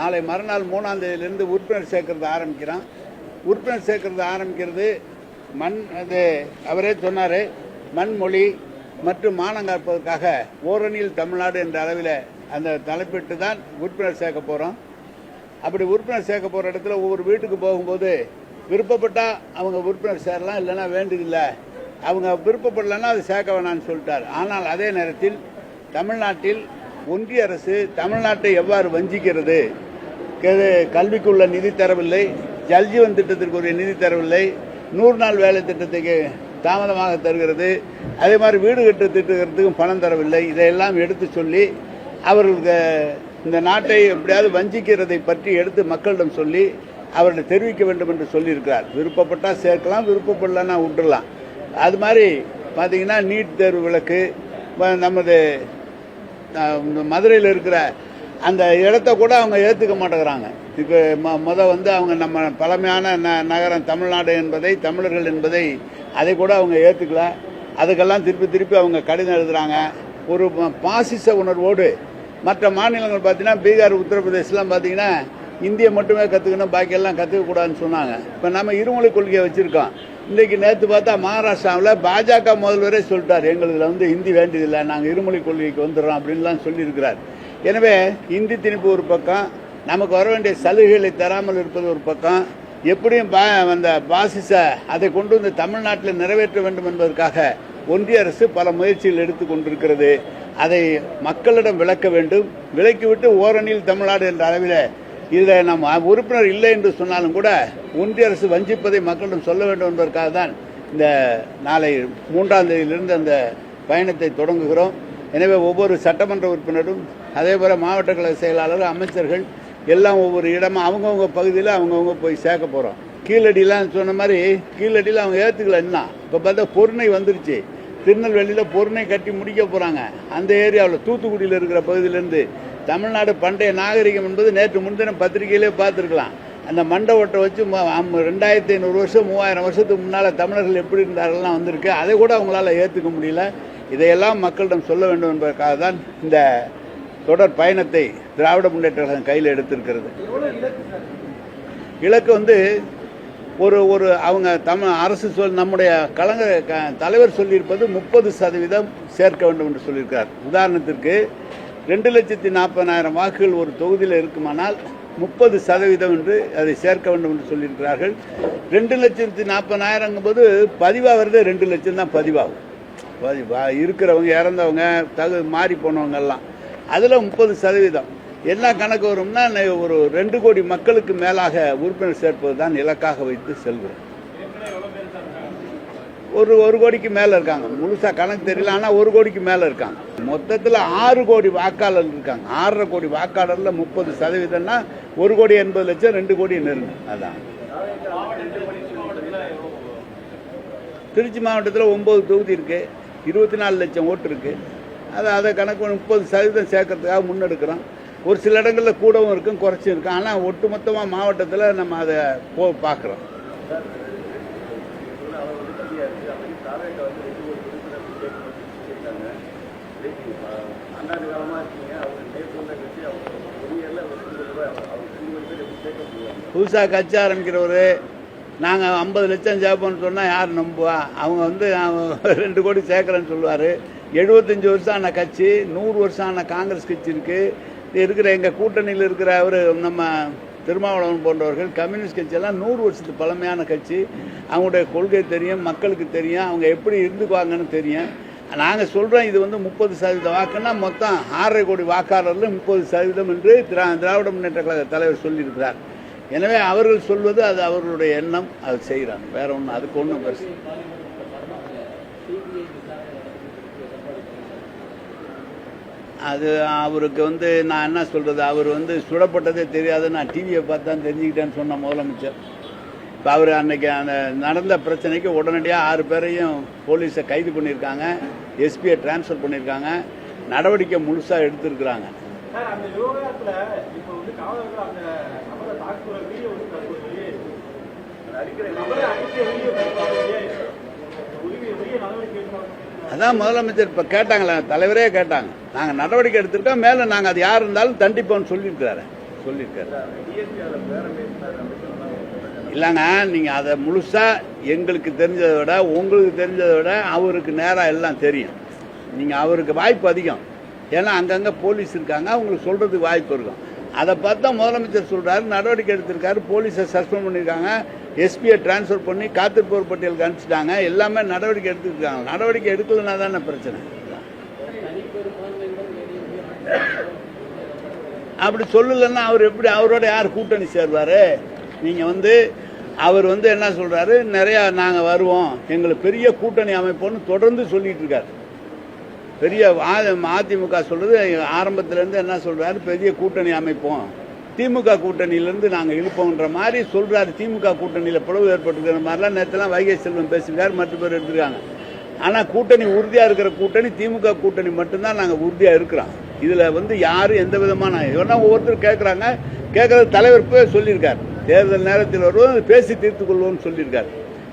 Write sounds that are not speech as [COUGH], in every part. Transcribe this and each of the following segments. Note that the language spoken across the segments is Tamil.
நாளை மறுநாள் மூணாம் தேதியிலிருந்து உறுப்பினர் சேர்க்கறது ஆரம்பிக்கிறோம் உறுப்பினர் சேர்க்கறது ஆரம்பிக்கிறது மண் அது அவரே சொன்னார் மண்மொழி மற்றும் மானம் காப்பதற்காக ஓரணியில் தமிழ்நாடு என்ற அளவில் அந்த தலைப்பிட்டு தான் உறுப்பினர் சேர்க்க போகிறோம் அப்படி உறுப்பினர் சேர்க்க போகிற இடத்துல ஒவ்வொரு வீட்டுக்கு போகும்போது விருப்பப்பட்டா அவங்க உறுப்பினர் சேரலாம் இல்லைன்னா வேண்டியதில்லை. அவங்க விருப்பப்படலைன்னா அது சேர்க்க வேணாம்னு சொல்லிட்டார். ஆனால் அதே நேரத்தில் தமிழ்நாட்டில் ஒன்றிய அரசு தமிழ்நாட்டை எவ்வாறு வஞ்சிக்கிறது? கல்விக்குள்ள நிதி தரவில்லை. ஜல்ஜீவன் திட்டத்திற்கு நிதி தரவில்லை. நூறு நாள் வேலை திட்டத்துக்கு தாமதமாக தருகிறது. அதே மாதிரி வீடு கட்டு திட்டத்துக்கும் பணம் தரவில்லை. இதையெல்லாம் எடுத்து சொல்லி அவர்களுக்கு இந்த நாட்டை எப்படியாவது வஞ்சிக்கிறதை பற்றி எடுத்து மக்களிடம் சொல்லி அவர்களை தெரிவிக்க வேண்டும் என்று சொல்லியிருக்கிறார். விருப்பப்பட்டால் சேர்க்கலாம் விருப்பப்படலன்னா விட்டுடலாம் அது மாதிரி பார்த்தீங்கன்னா நீட் தேர்வு விளக்கு நமது மதுரையில் இருக்கிற அந்த இடத்த கூட அவங்க ஏற்றுக்க மாட்டேங்கிறாங்க. இப்போ ம முத வந்து அவங்க நம்ம பழமையான ந நகரம் தமிழ்நாடு என்பதை தமிழர்கள் என்பதை அதை கூட அவங்க ஏற்றுக்கல அதுக்கெல்லாம் திருப்பி திருப்பி அவங்க கடிதம் எழுதுறாங்க. ஒரு பாசிச உணர்வோடு மற்ற மாநிலங்கள் பார்த்தீங்கன்னா பீகார் உத்தரப்பிரதேசலாம் பார்த்தீங்கன்னா இந்தியை மட்டுமே கற்றுக்கணும் பாக்கியெல்லாம் கற்றுக்கக்கூடாதுன்னு சொன்னாங்க. இப்போ நம்ம இருமொழி கொள்கையை வச்சுருக்கோம். இன்றைக்கி நேற்று பார்த்தா மகாராஷ்டிராவில் பாஜக முதல்வரே சொல்லிட்டார். எங்களுக்கு வந்து ஹிந்தி வேண்டியதில்லை நாங்கள் இருமொழி கொள்கைக்கு வந்துடுறோம் அப்படின்லாம் சொல்லியிருக்கிறார். எனவே இந்தி திணிப்பு ஒரு பக்கம் நமக்கு வர வேண்டிய சலுகைகளை தராமல் இருப்பது ஒரு பக்கம். எப்படியும் பா அந்த பாசிச அதை கொண்டு வந்து தமிழ்நாட்டில் நிறைவேற்ற வேண்டும் என்பதற்காக ஒன்றிய அரசு பல முயற்சிகள் எடுத்து கொண்டிருக்கிறது. அதை மக்களிடம் விளக்க வேண்டும். விலக்கிவிட்டு ஓரணியில் தமிழ்நாடு என்ற அளவில் இதில் நம் உறுப்பினர் இல்லை என்று சொன்னாலும் கூட ஒன்றிய அரசு வஞ்சிப்பதை மக்களிடம் சொல்ல வேண்டும் என்பதற்காக தான் இந்த நாளை மூன்றாம் தேதியிலிருந்து அந்த பயணத்தை தொடங்குகிறோம். எனவே ஒவ்வொரு சட்டமன்ற உறுப்பினரும் அதே போல் மாவட்ட கழக செயலாளர் அமைச்சர்கள் எல்லாம் ஒவ்வொரு இடமா அவங்கவுங்க பகுதியில் அவங்கவுங்க போய் சேர்க்க போகிறோம் கீழடிலாம் சொன்ன மாதிரி கீழடியில் அவங்க ஏற்றுக்கல என்ன இப்போ பார்த்தா பொருணை வந்துருச்சு. திருநெல்வேலியில் பொருணை கட்டி முடிக்க போகிறாங்க அந்த ஏரியாவில் தூத்துக்குடியில் இருக்கிற பகுதியிலேருந்து தமிழ்நாடு பண்டைய நாகரிகம் என்பது நேற்று முன்தினம் பத்திரிகையிலே பார்த்துருக்கலாம். அந்த மண்டை ஓட்டை வச்சு ரெண்டாயிரத்தி ஐநூறு வருஷம் மூவாயிரம் வருஷத்துக்கு முன்னால் தமிழர்கள் எப்படி இருந்தார்கள்லாம் வந்திருக்கு. அதை கூட அவங்களால ஏற்றுக்க முடியல. இதையெல்லாம் மக்களிடம் சொல்ல வேண்டும் என்பதற்காக தான் இந்த தொடர் பயணத்தை திராவிட முன்னேற்ற கழகம் கையில் எடுத்திருக்கிறது. இலக்கு வந்து ஒரு ஒரு அவங்க தமிழ் அரசு சொல் நம்முடைய கலைஞர் தலைவர் சொல்லியிருப்பது முப்பது சதவீதம் சேர்க்க வேண்டும் என்று சொல்லியிருக்கார் உதாரணத்திற்கு ரெண்டு லட்சத்தி நாற்பதாயிரம் வாக்குகள் ஒரு தொகுதியில் இருக்குமானால் முப்பது சதவீதம் என்று அதை சேர்க்க வேண்டும் என்று சொல்லியிருக்கிறார்கள். ரெண்டு லட்சத்தி நாற்பதாயிரங்கும் போது பதிவாகிறது ரெண்டு லட்சம் தான் பதிவாகும். இருக்கிறவங்க இறந்தவங்க தகு மாறி போனவங்கெல்லாம் அதில் முப்பது சதவீதம். என்ன கணக்கு வரும்னா ஒரு ரெண்டு கோடி மக்களுக்கு மேலாக உறுப்பினர் சேர்ப்பது தான் இலக்காக வைத்து செல்கிறோம். ஒரு ஒரு கோடிக்கு மேலே இருக்காங்க. முழுசாக கணக்கு தெரியல ஆனால் ஒரு கோடிக்கு மேலே இருக்காங்க. மொத்தத்தில் ஆறு கோடி வாக்காளர் இருக்காங்க. ஆறரை கோடி வாக்காளரில் முப்பது சதவீதம்னா ஒரு கோடி எண்பது லட்சம் ரெண்டு கோடி நெருங்கும் அதான். திருச்சி மாவட்டத்தில் ஒம்பது தொகுதி இருக்கு. இருபத்தி நாலு லட்சம் ஓட்டு இருக்கு. அதை அதை கணக்கு முப்பது சதவீதம் சேர்க்கறதுக்காக முன்னெடுக்கிறோம். ஒரு சில இடங்களில் கூடவும் இருக்கும் குறைச்சும் இருக்கும். ஆனால் ஒட்டுமொத்தமாக மாவட்டத்தில் நம்ம அதை போ பார்க்குறோம். புதுசாக கட்சி ஆரம்பிக்கிறவர் நாங்கள் ஐம்பது லட்சம் சேர்ப்போம்னு சொன்னால் யார் நம்புவா? அவங்க வந்து ரெண்டு கோடி சேர்க்குறேன்னு சொல்லுவார். எழுபத்தஞ்சி வருஷம் ஆன கட்சி நூறு வருஷம் ஆன காங்கிரஸ் கட்சி இருக்குது இருக்கிற எங்கள் கூட்டணியில் இருக்கிற அவர் நம்ம திருமாவளவன் போன்றவர்கள் கம்யூனிஸ்ட் கட்சியெல்லாம் நூறு வருஷத்து பழமையான கட்சி. அவங்களுடைய கொள்கை தெரியும் மக்களுக்கு தெரியும் அவங்க எப்படி இருந்துக்குவாங்கன்னு தெரியும். நாங்கள் சொல்கிறோம் இது வந்து முப்பது சதவீத வாக்குன்னா மொத்தம் ஆறரை கோடி வாக்காளர்கள் முப்பது சதவீதம் என்று திரா திராவிட முன்னேற்ற கழக தலைவர் சொல்லியிருக்கிறார். எனவே அவர்கள் சொல்வது அது அவர்களுடைய எண்ணம் அது செய்கிறாங்க. வேற ஒன்றும் அதுக்கு ஒன்றும் பெருசு. அது அவருக்கு வந்து நான் என்ன சொல்கிறது அவர் வந்து சுடப்பட்டதே தெரியாது. நான் டிவியை பார்த்து தான் தெரிஞ்சுக்கிட்டேன்னு சொன்ன முதலமைச்சர். இப்போ அவர் அன்னைக்கு அந்த நடந்த பிரச்சனைக்கு உடனடியாக ஆறு பேரையும் போலீஸை கைது பண்ணியிருக்காங்க எஸ்பியை டிரான்ஸ்ஃபர் பண்ணியிருக்காங்க நடவடிக்கை முழுசாக எடுத்திருக்கிறாங்க. நபரை அடிக்க நடவடிக்கை அதான் முதலமைச்சர் இப்போ கேட்டாங்களே தலைவரே கேட்டாங்க. நாங்கள் நடவடிக்கை எடுத்திருக்கோம் மேலே நாங்கள் அது யார் இருந்தாலும் தண்டிப்போம்னு சொல்லியிருக்கிறாரு. சொல்லியிருக்காரு. இல்லைங்க நீங்கள் அதை முழுசாக எங்களுக்கு தெரிஞ்சதை விட உங்களுக்கு தெரிஞ்சதை விட அவருக்கு நேராக எல்லாம் தெரியும். நீங்கள் அவருக்கு வாய்ப்பு அதிகம். ஏன்னா அங்கங்கே போலீஸ் இருக்காங்க அவங்களுக்கு சொல்கிறதுக்கு வாய்ப்பு இருக்கும். அதை பார்த்தா முதலமைச்சர் சொல்கிறாரு நடவடிக்கை எடுத்திருக்காரு போலீஸை சஸ்பெண்ட் பண்ணியிருக்காங்க எஸ்பியை ட்ரான்ஸ்ஃபர் பண்ணி காத்திருப்போர் பட்டியலுக்கு அனுப்பிச்சிட்டாங்க எல்லாமே நடவடிக்கை எடுத்துருக்காங்க. நடவடிக்கை எடுக்கலைன்னா தானே பிரச்சனை. அப்படி சொல்லலைன்னா அவர் எப்படி அவரோட யார் கூட்டணி சேர்வார்? நீங்கள் வந்து அவர் வந்து என்ன சொல்கிறாரு நிறையா நாங்கள் வருவோம் எங்களுக்கு பெரிய கூட்டணி அமைப்புன்னு தொடர்ந்து சொல்லிட்டு இருக்காரு. பெரிய அதிமுக சொல்றது ஆரம்பத்திலேருந்து என்ன சொல்றாரு? பெரிய கூட்டணி அமைப்போம். திமுக கூட்டணியிலேருந்து நாங்கள் இழுப்போன்ற மாதிரி சொல்றாரு. திமுக கூட்டணியில் பிளவு ஏற்பட்டுருக்கிற மாதிரிலாம் நேற்றுலாம் வைகை செல்வம் பேசியிருக்காரு மற்ற பேர் எடுத்திருக்காங்க. ஆனால் கூட்டணி உறுதியாக இருக்கிற கூட்டணி திமுக கூட்டணி மட்டும்தான் நாங்கள் உறுதியாக இருக்கிறோம். இதில் வந்து யாரும் எந்த விதமான ஏன்னா ஒவ்வொருத்தர் கேட்குறாங்க கேட்குறது தலைவர் போய் சொல்லியிருக்காரு. தேர்தல் நேரத்தில் வருவோம் பேசி தீர்த்து கொள்வோம்னு சொல்லியிருக்காரு.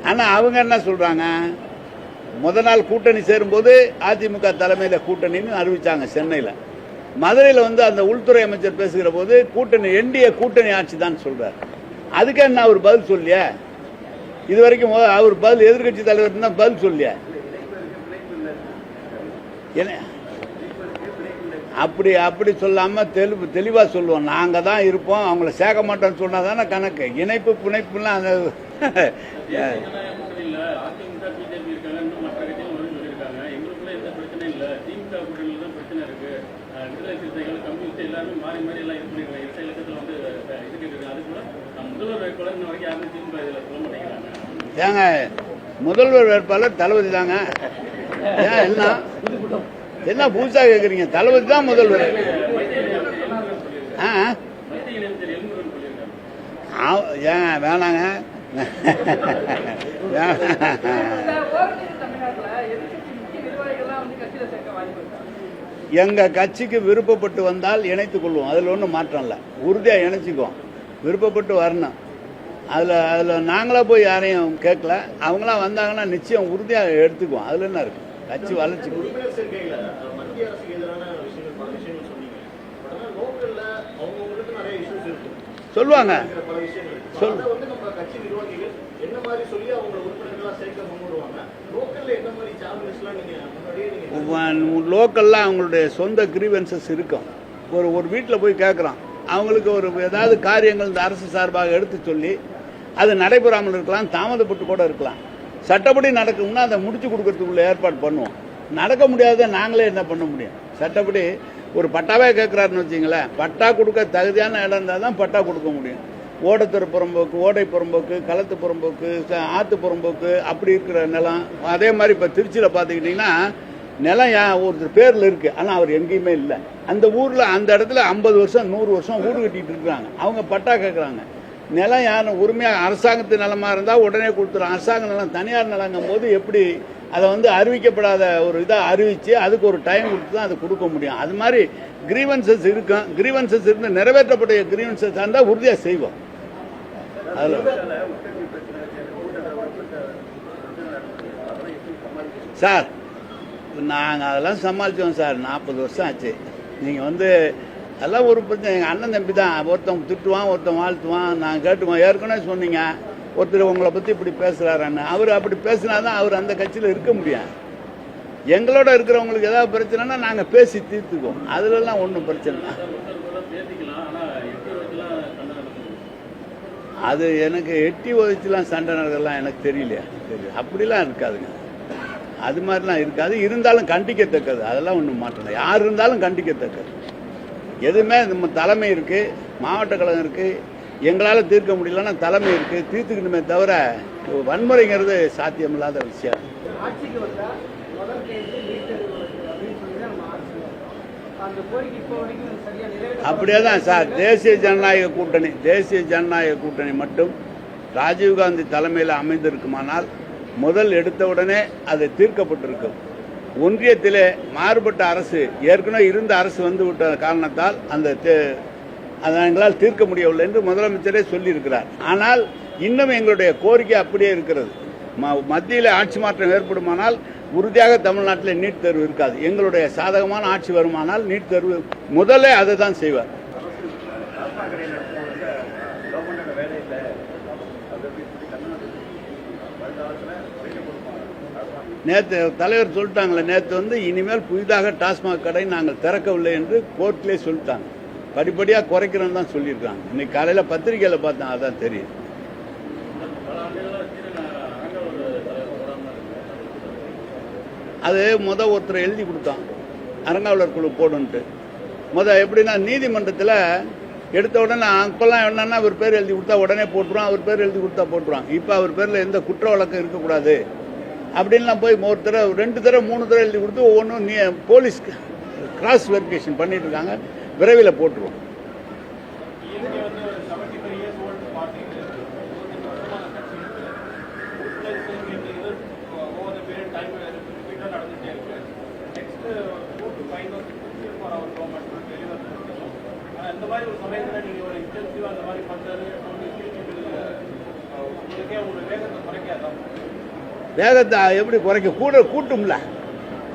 ஆனால் அவங்க என்ன சொல்கிறாங்க முத நாள் கூட்டணி சேரும்போது அதிமுக தலைமையில் கூட்டணின்னு அறிவிச்சாங்க சென்னையில். மதுரையில் வந்து அந்த உள்துறை அமைச்சர் பேசுகிற போது கூட்டணி என்டிய கூட்டணி ஆட்சி தான் சொல்றார். அதுக்கு என்ன அவர் பதில் சொல்லிய இது வரைக்கும் அவர் பதில் எதிர்க்கட்சி தலைவர் தான் பதில் சொல்லிய அப்படி அப்படி சொல்லாம தெளிவு தெளிவா சொல்லுவோம். நாங்க தான் இருப்போம். அவங்கள சேர்க்க மாட்டோம்னு சொன்னா தானே கணக்கு. இணைப்பு பிணைப்புலாம் அந்த [LAUGHS] இல்ல அதிமுக பிஜேபி இருக்காங்க இன்னும் மற்ற கட்சிகள் வந்து சொல்லியிருக்காங்க எங்களுக்குள்ள எந்த பிரச்சனையும் இல்ல திமுக கூட்டணியில தான் பிரச்சனை இருக்கு அஹ் விடுதலை சிறுத்தைகள் கம்யூனிஸ்ட் எல்லாருமே மாறி மாறி எல்லாம் இது பண்ணிருக்காங்க இரட்டை இலக்கத்துல வந்து அஹ், இது கேட்டிருக்காங்க அது கூட நம்ம முதல்வர் வேட்பாளர் இன்ன வரைக்கும் யாருமே திமுக இதுல சொல்ல மாட்டேங்கிறாங்க ஏங்க முதல்வர் வேட்பாளர் தளபதி தாங்க. ஏன் என்ன? என்ன புதுசா கேக்குறீங்க? தளபதி தான் முதல்வர். ஆ ஆ- ஏங்க வேணாங்க. [LAUGHS] எங்க கட்சிக்கு விருப்பப்பட்டு வந்தால் இணைத்துக் கொள்வோம். அதில் ஒன்றும் மாற்றம் இல்லை. உறுதியாக இணைச்சிக்குவோம். விருப்பப்பட்டு வரணும். அதில் அதில் நாங்களாக போய் யாரையும் கேட்கல அவங்களாம் வந்தாங்கன்னா நிச்சயம் உறுதியாக எடுத்துக்குவோம். அதில் என்ன இருக்குது கட்சி வளர்ச்சி. சொல்லுவாங்க. சொல். லோக்கலில் அவங்களுடைய சொந்த கிரீவன்சஸ் இருக்கும். ஒரு ஒரு வீட்டில் போய் கேட்குறோம் அவங்களுக்கு ஒரு ஏதாவது காரியங்கள் இந்த அரசு சார்பாக எடுத்து சொல்லி அது நடைபெறாமல் இருக்கலாம் தாமதப்பட்டு கூட இருக்கலாம். சட்டப்படி நடக்கும்னா அதை முடிச்சு கொடுக்கறதுக்குள்ள ஏற்பாடு பண்ணுவோம். நடக்க முடியாத நாங்களே என்ன பண்ண முடியும்? சட்டப்படி ஒரு பட்டாவே கேட்குறாருன்னு வச்சிங்களேன் பட்டா கொடுக்க தகுதியான இடம் இருந்தால் தான் பட்டா கொடுக்க முடியும். ஓடத்துற புறம்போக்கு ஓடை புறம்போக்கு களத்து புறம்போக்கு ச- ஆத்து புறம்போக்கு அப்படி இருக்கிற நிலம். அதே மாதிரி இப்போ திருச்சியில் பார்த்துக்கிட்டிங்கன்னா நிலம் ஏன் ஒருத்தர் பேரில் இருக்குது ஆனால் அவர் எங்கேயுமே இல்லை. அந்த ஊரில் அந்த இடத்துல ஐம்பது வருஷம் நூறு வருஷம் வீடு கட்டிட்டு இருக்கிறாங்க. அவங்க பட்டா கேட்குறாங்க. நிலம் யாரும் உரிமையாக அரசாங்கத்து நிலமாக இருந்தால் உடனே கொடுத்துரும். அரசாங்க நிலம் தனியார் நிலங்கும் போது எப்படி அதை வந்து அறிவிக்கப்படாத ஒரு இதாக அறிவித்து அதுக்கு ஒரு டைம் கொடுத்து தான் அதை கொடுக்க முடியும். அது மாதிரி கிரீவன்சஸ் இருக்கும். கிரீவன்சஸ் இருந்து நிறைவேற்றப்பட்ட கிரீவன்சஸ் இருந்தால் உறுதியாக செய்வோம். அதில் சார் நாங்கள் அதெல்லாம் சமாளித்தோம் சார். நாற்பது வருஷம் ஆச்சு. நீங்கள் வந்து அதெல்லாம் ஒரு பிரச்சனை. எங்கள் அண்ணன் தம்பி தான். ஒருத்தவங்க திட்டுவான் ஒருத்தன் வாழ்த்துவான் நான் கேட்டுவோம் ஏற்கனவே சொன்னீங்க. ஒருத்தர் உங்களை பற்றி இப்படி பேசுகிறாருன்னு அவர் அப்படி பேசினா தான் அவர் அந்த கட்சியில் இருக்க முடியும். எங்களோட இருக்கிறவங்களுக்கு ஏதாவது பிரச்சனைனா நாங்கள் பேசி தீர்த்துக்குவோம். அதுலலாம் ஒன்றும் பிரச்சனை இல்லை. அது எனக்கு எட்டி உதச்சிலாம் சண்டை நடக்கலாம் எனக்கு தெரியலையா. தெரியும் அப்படிலாம் இருக்காதுங்க. அது மாதிரிலாம் இருக்காது. இருந்தாலும் கண்டிக்கத்தக்கது. அதெல்லாம் ஒன்றும் மாற்றம் யார் இருந்தாலும் கண்டிக்கத்தக்கது. எதுவுமே நம்ம தலைமை இருக்கு மாவட்ட கழகம் இருக்கு. எங்களால் தீர்க்க முடியலன்னா தலைமை இருக்கு தீர்த்துக்கணுமே தவிர வன்முறைங்கிறது சாத்தியமில்லாத விஷயம். அப்படியே தான் சார். தேசிய ஜனநாயக கூட்டணி தேசிய ஜனநாயக கூட்டணி மட்டும் ராஜீவ்காந்தி தலைமையில் அமைந்திருக்குமானால் முதல் எடுத்தவுடனே அது தீர்க்கப்பட்டிருக்கும். ஒன்றியத்திலே மாறுபட்ட அரசு ஏற்கனவே இருந்த அரசு வந்துவிட்ட காரணத்தால் அந்த தே- அதை எங்களால் தீர்க்க முடியவில்லை என்று முதலமைச்சரே சொல்லியிருக்கிறார். ஆனால் இன்னும் எங்களுடைய கோரிக்கை அப்படியே இருக்கிறது. ம- மத்தியில் ஆட்சி மாற்றம் ஏற்படுமானால் உறுதியாக தமிழ்நாட்டில் நீட் தேர்வு இருக்காது. எங்களுடைய சாதகமான ஆட்சி வருமானால் நீட் தேர்வு முதல்ல அதை தான் செய்வார் நேற்று தலைவர் சொல்லிட்டாங்களே நேற்று வந்து இனிமேல் புதிதாக டாஸ்மாக் கடை நாங்கள் திறக்கவில்லை என்று கோர்ட்லேயே சொல்லிட்டாங்க. படிப்படியாக குறைக்கிறோன்னு தான் சொல்லியிருக்காங்க. இன்னைக்கு காலையில் பத்திரிகையில் பார்த்தேன் அதான் தெரியும் அது முத ஒருத்தர் எழுதி கொடுத்தான். அரங்காவலர் குழு போடுன்ட்டு. முத எப்படின்னா நீதிமன்றத்தில் எடுத்த உடனே அப்பெல்லாம் என்னன்னா அவர் பேர் எழுதி கொடுத்தா உடனே போட்டுருவான் அவர் பேர் எழுதி கொடுத்தா போட்டுருவான். இப்போ அவர் பேரில் எந்த குற்ற வழக்கம் இருக்கக்கூடாது. அப்படின்லாம் போய் ஒரு தடவை ரெண்டு தடவை மூணு தடவை எழுதி கொடுத்து ஒவ்வொன்றும் நீ போலீஸ் கிராஸ் வெரிஃபிகேஷன் பண்ணிட்டு இருக்காங்க. விரைவில் போட்டுருவோம் இயற்கை வந்து ஒரு seventy five years old party இருபத்தஞ்சு வருஷமான கட்சி இருக்கு இது ஓவர் பீரியட் டைம் ரிப்பீட்டாக நடந்துட்டே இருக்கு next two to five six for our government deliver ஆனால் இந்த மாதிரி ஒரு சமயத்தில் நீங்கள் ஒரு இன்டென்சிவாக அந்த மாதிரி பண்ணுறது உங்களுக்கே உங்களோட வேகத்தை குறைக்காதான் வேகத்தை எப்படி குறைக்க கூட கூட்டும்ல.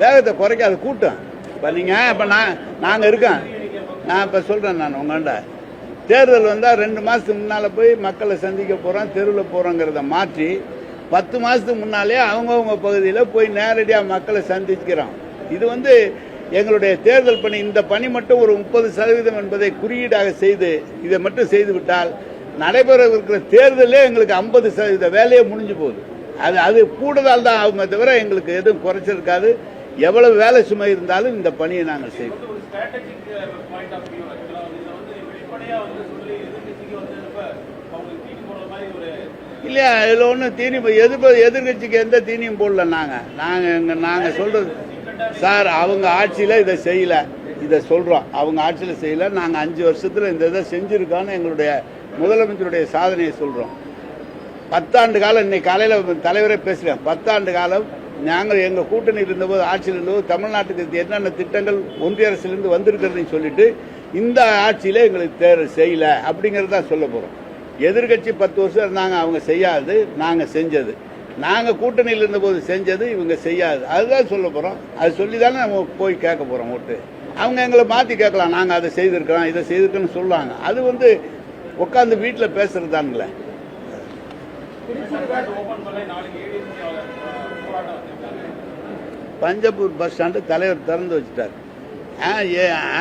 வேகத்தை குறைக்காது கூட்டம். இப்போ நீங்கள் இப்போ நான் நாங்கள் இருக்கோம். நான் இப்போ சொல்கிறேன் நான் உங்கள்கிட்ட தேர்தல் வந்தால் ரெண்டு மாதத்துக்கு முன்னால் போய் மக்களை சந்திக்க போகிறோம் தெருவில் போகிறோங்கிறத மாற்றி பத்து மாதத்துக்கு முன்னாலே அவங்கவுங்க பகுதியில் போய் நேரடியாக மக்களை சந்திக்கிறோம். இது வந்து எங்களுடைய தேர்தல் பணி இந்த பணி மட்டும் ஒரு முப்பது சதவீதம் என்பதை குறியீடாக செய்து இதை மட்டும் செய்துவிட்டால் நடைபெற நடைபெறவிருக்கிற தேர்தலே எங்களுக்கு ஐம்பது சதவீத வேலையே முடிஞ்சு போகுது. அது அது கூடுதல் தான் அவங்க தவிர எங்களுக்கு எதுவும் குறைச்சிருக்காது. எவ்வளவு வேலை சுமை இருந்தாலும் இந்த பணியை நாங்கள் செய்வோம். ஒரு இல்லையா இதில் ஒன்றும் தீனி எதிர்ப்பு எதிர்கட்சிக்கு எந்த தீனியும் போடல நாங்கள் நாங்கள் எங்க நாங்கள் சொல்றது சார் அவங்க ஆட்சியில் இதை செய்யல. இதை சொல்கிறோம் அவங்க ஆட்சியில் செய்யல. நாங்கள் அஞ்சு வருஷத்தில் இந்த இதை செஞ்சுருக்கோன்னு எங்களுடைய முதலமைச்சருடைய சாதனையை சொல்கிறோம் பத்தாண்டு காலம் இன்னைக்கு காலையில் தலைவரே பேசுகிறேன் பத்தாண்டு காலம் நாங்கள் எங்கள் கூட்டணி இருந்தபோது ஆட்சியில் இருந்தபோது தமிழ்நாட்டுக்கு என்னென்ன திட்டங்கள் ஒன்றிய அரசிலிருந்து வந்திருக்கிறதுன்னு சொல்லிட்டு இந்த ஆட்சியில் எங்களுக்கு தேர்வு செய்யல அப்படிங்கிறத சொல்ல போகிறோம் எதிர்கட்சி பத்து வருஷம் இருந்தாங்க அவங்க செய்யாது நாங்கள் செஞ்சது. நாங்கள் கூட்டணியில் இருந்தபோது செஞ்சது இவங்க செய்யாது. அதுதான் சொல்ல போகிறோம் அது சொல்லி தானே நம்ம போய் கேட்க போகிறோம் ஓட்டு. அவங்க எங்களை மாற்றி கேட்கலாம். நாங்கள் அதை செய்திருக்கிறோம் இதை செய்திருக்கோன்னு சொல்லுவாங்க. அது வந்து உட்காந்து வீட்டில் பேசுறது தானுங்களே பஞ்சப்பூர் பஸ் ஸ்டாண்டு தலைவர் திறந்து வச்சுட்டார்.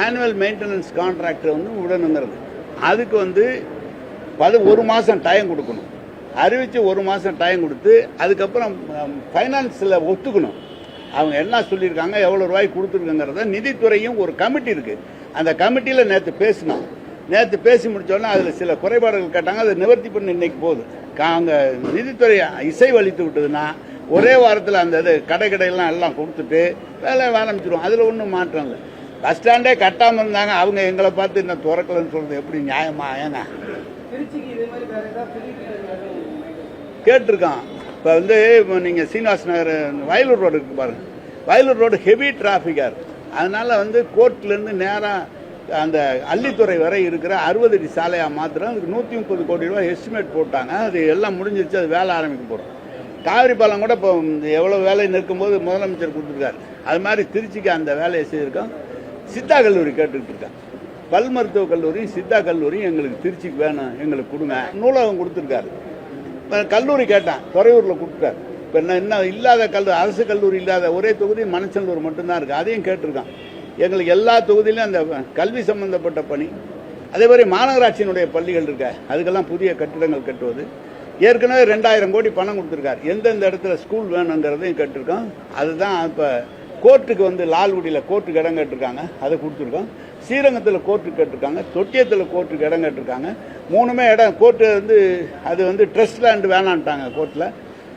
ஆனுவல் மெயின்டெனன்ஸ் கான்ட்ராக்டர் வந்து விடணுங்கிறது அதுக்கு வந்து பது ஒரு மாதம் டைம் கொடுக்கணும். அறிவித்து ஒரு மாதம் டைம் கொடுத்து அதுக்கப்புறம் ஃபைனான்ஸில் ஒத்துக்கணும். அவங்க என்ன சொல்லியிருக்காங்க எவ்வளோ ரூபாய் கொடுத்துருக்குங்கிறத நிதித்துறையும் ஒரு கமிட்டி இருக்குது அந்த கமிட்டியில் நேற்று பேசினோம். நேற்று பேசி முடிச்சோடனே அதில் சில குறைபாடுகள் கேட்டாங்க. அதை நிவர்த்தி பண்ணி இன்னைக்கு போகுது. அங்க நிதித்துறை இசைவு அளித்து விட்டதுன்னா ஒரே வாரத்தில் அந்த இது கடை கடையெல்லாம் எல்லாம் கொடுத்துட்டு வேலை ஆரம்பிச்சிடும் அதில் ஒன்றும் மாற்றம் இல்லை. பஸ் ஸ்டாண்டே கட்டாமல் இருந்தாங்க. அவங்க எங்களை பார்த்து இன்னும் திறக்கலன்னு சொல்றது எப்படி நியாயமா? ஏங்க கேட்டிருக்கான். இப்போ வந்து இப்போ நீங்கள் சீனிவாஸ் நகர் வயலூர் ரோடு இருக்கு பாருங்க. வயலூர் ரோடு ஹெவி டிராஃபிக்காக இருக்கு. அதனால வந்து கோர்ட்லேருந்து நேராக அந்த அள்ளித்துறை வரை இருக்கிற அறுபது அடி சாலையாக மாத்திரம் அதுக்கு நூற்றி முப்பது கோடி ரூபாய் எஸ்டிமேட் போட்டாங்க. அது எல்லாம் முடிஞ்சிருச்சு அது வேலை ஆரம்பிக்க போகிறோம் காவிரி பாலம் கூட இப்போ எவ்வளோ வேலை நிற்கும்போது முதலமைச்சர் கொடுத்துருக்காரு. அது மாதிரி திருச்சிக்கு அந்த வேலையை செய்திருக்கோம். சித்தா கல்லூரி கேட்டுக்கிட்டுருக்கேன் பல் மருத்துவக் கல்லூரியும் சித்தா கல்லூரியும் எங்களுக்கு திருச்சிக்கு வேணும் எங்களுக்கு கொடுங்க. நூலகம் கொடுத்துருக்காரு. இப்போ கல்லூரி கேட்டேன் துறையூரில் கொடுத்துட்டார். இப்போ என்ன இன்னும் இல்லாத கல்லூரி அரசு கல்லூரி இல்லாத ஒரே தொகுதி மணச்சல்லூர் மட்டும்தான் இருக்குது அதையும் கேட்டிருக்கான். எங்களுக்கு எல்லா தொகுதியிலும் அந்த கல்வி சம்பந்தப்பட்ட பணி. அதே மாதிரி மாநகராட்சியினுடைய பள்ளிகள் இருக்க அதுக்கெல்லாம் புதிய கட்டிடங்கள் கட்டுவது. ஏற்கனவே ரெண்டாயிரம் கோடி பணம் கொடுத்துருக்காரு. எந்தெந்த இடத்துல ஸ்கூல் வேணுங்கிறதையும் கட்டிருக்கோம். அதுதான் இப்போ கோர்ட்டுக்கு வந்து லால்குடியில் கோர்ட்டுக்கு இடம் கேட்டிருக்காங்க. அதை கொடுத்துருக்கோம். ஸ்ரீரங்கத்தில் கோர்ட்டுக்கு கேட்டிருக்காங்க. தொட்டியத்தில் கோர்ட்டுக்கு இடம் கேட்டிருக்காங்க. மூணுமே இடம் கோர்ட்டு வந்து அது வந்து ட்ரஸ்ட் லேண்டு வேணான்ட்டாங்க கோர்ட்டில்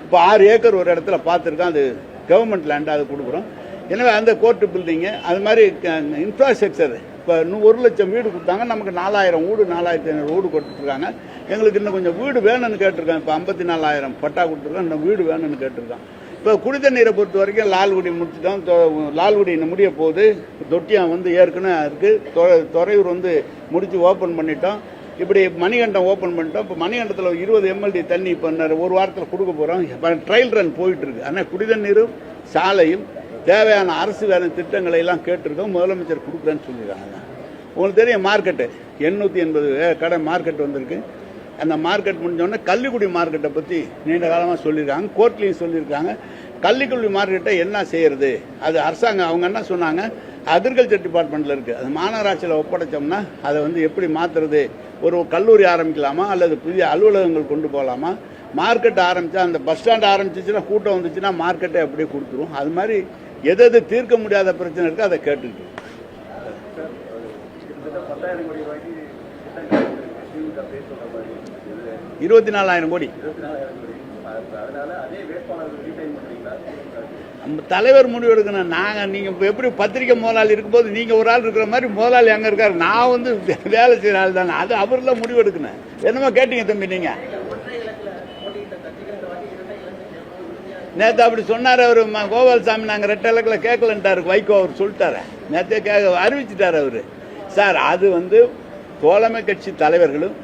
இப்போ ஆறு ஏக்கர் ஒரு இடத்துல பார்த்துருக்கோம். அது கவர்மெண்ட் லேண்டு அது கொடுக்குறோம். எனவே அந்த கோர்ட்டு பில்டிங்கு அது மாதிரி இன்ஃப்ராஸ்ட்ரக்சர் இப்போ இன்னும் ஒரு லட்சம் வீடு கொடுத்தாங்க நமக்கு நாலாயிரம் வீடு நாலாயிரத்தி ஐநூறு வீடு கொடுத்துருக்காங்க எங்களுக்கு இன்னும் கொஞ்சம் வீடு வேணும்னு கேட்டிருக்காங்க. இப்போ ஐம்பத்தி நாலாயிரம் பட்டா கொடுத்துருக்கோம் இன்னும் வீடு வேணும்னு கேட்டிருக்கான் இப்போ குடித நீரை பொறுத்த வரைக்கும் லால்குடி முடிச்சிட்டோம் தொ- லால்குடி முடிய போகுது. தொட்டியம் வந்து ஏற்கனவே இருக்குது துறையூர் வந்து முடித்து ஓப்பன் பண்ணிட்டோம். இப்படி மணிகண்டம் ஓப்பன் பண்ணிட்டோம். இப்போ மணிகண்டத்தில் இருபது எம்எல்டி தண்ணி இப்போ ஒரு வாரத்தில் கொடுக்க போகிறோம் ட்ரையல் ரன் போயிட்டுருக்கு ஆனால் குடித நீரும் சாலையும் தேவையான அரசு வேலை திட்டங்களை எல்லாம் கேட்டிருக்கோம் முதலமைச்சர் கொடுக்குறேன்னு சொல்லியிருக்காங்க. உங்களுக்கு தெரியும் மார்க்கெட்டு எண்ணூற்றி எண்பது கடை மார்க்கெட் வந்திருக்கு. அந்த மார்க்கெட் முடிஞ்சோடனே கள்ளிக்குடி மார்க்கெட்டை பற்றி நீண்ட காலமாக சொல்லியிருக்காங்க கோர்ட்லேயும் சொல்லியிருக்காங்க. கள்ளிக்குடி மார்க்கெட்டை என்ன செய்கிறது அது அரசாங்கம் அவங்க என்ன சொன்னாங்க? அக்ரிகல்ச்சர் டிபார்ட்மெண்ட்டில் இருக்குது அது மாநகராட்சியில் ஒப்படைச்சோம்னா அதை வந்து எப்படி மாற்றுறது ஒரு கல்லூரி ஆரம்பிக்கலாமா? அல்லது புதிய அலுவலகங்கள் கொண்டு போகலாமா? மார்க்கெட் ஆரம்பித்தா அந்த பஸ் ஸ்டாண்ட் ஆரம்பிச்சிச்சுன்னா கூட்டம் வந்துச்சுன்னா மார்க்கெட்டை அப்படியே கொடுத்துரும் அது மாதிரி எது எது தீர்க்க முடியாத பிரச்சனை இருக்கோ அதை கேட்டுக்கிட்டு இருபத்தி நாலாயிரம் கோடி. நம்ம தலைவர் முடிவு எடுக்கணும். நாங்கள் நீங்கள் இப்போ எப்படி பத்திரிக்கை முதலாளி இருக்கும்போது நீங்கள் ஒரு ஆள் இருக்கிற மாதிரி முதலாளி அங்கே இருக்காரு. நான் வந்து வேலை செய்கிற ஆள் தானே. அது அவர்லாம் முடிவு எடுக்கணும். என்னமோ கேட்டீங்க தம்பி நீங்கள் நேற்று அப்படி சொன்னார் அவர் கோபால்சாமி நாங்கள் ரெட்டை இலக்கில் கேட்கலன்ட்டாரு வைகோ அவர் சொல்லிட்டார். நேற்றே கேட்க அறிவிச்சிட்டார் அவர். சார் அது வந்து தோழமை கட்சி தலைவர்களும்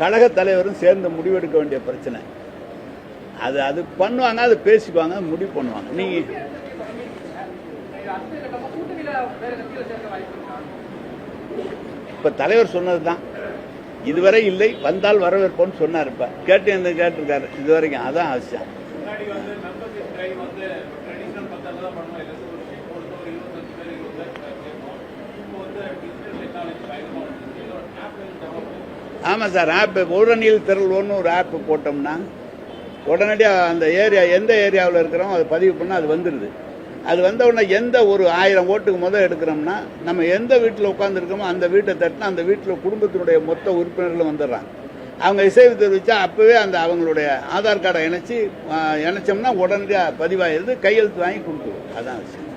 கழக தலைவரும் சேர்ந்து முடிவெடுக்க வேண்டிய பிரச்சனை. அது அது பண்ணுவாங்க அது பேசிக்குவாங்க முடிவு பண்ணுவாங்க. நீங்கள் இப்போ தலைவர் சொன்னது தான் இதுவரை இல்லை வந்தால் வரவேற்போம்னு சொன்னார் இப்போ. கேட்டு கேட்டிருக்காரு இது வரைக்கும் அதான் அவசியம் ஆமாம் சார் ஆப்பு உடனடியில் திரள்வோன்னு ஒரு ஆப்பு போட்டோம்னா உடனடியாக அந்த ஏரியா எந்த ஏரியாவில் இருக்கிறோம் அதை பதிவு பண்ணால் அது வந்துடுது அது வந்த உடனே எந்த ஒரு ஆயிரம் ஓட்டுக்கு முதல் எடுக்கிறோம்னா நம்ம எந்த வீட்டில் உட்காந்துருக்கோமோ அந்த வீட்டை தட்டினா அந்த வீட்டில் குடும்பத்தினுடைய மொத்த உறுப்பினர்களும் வந்துடுறாங்க. அவங்க இசைவு தெரிவித்தா அப்போவே அந்த அவங்களுடைய ஆதார் கார்டை இணைச்சி இணைச்சோம்னா உடனடியாக பதிவாயிருது கையெழுத்து வாங்கி கொடுத்துருவோம். அதான் விஷயம்.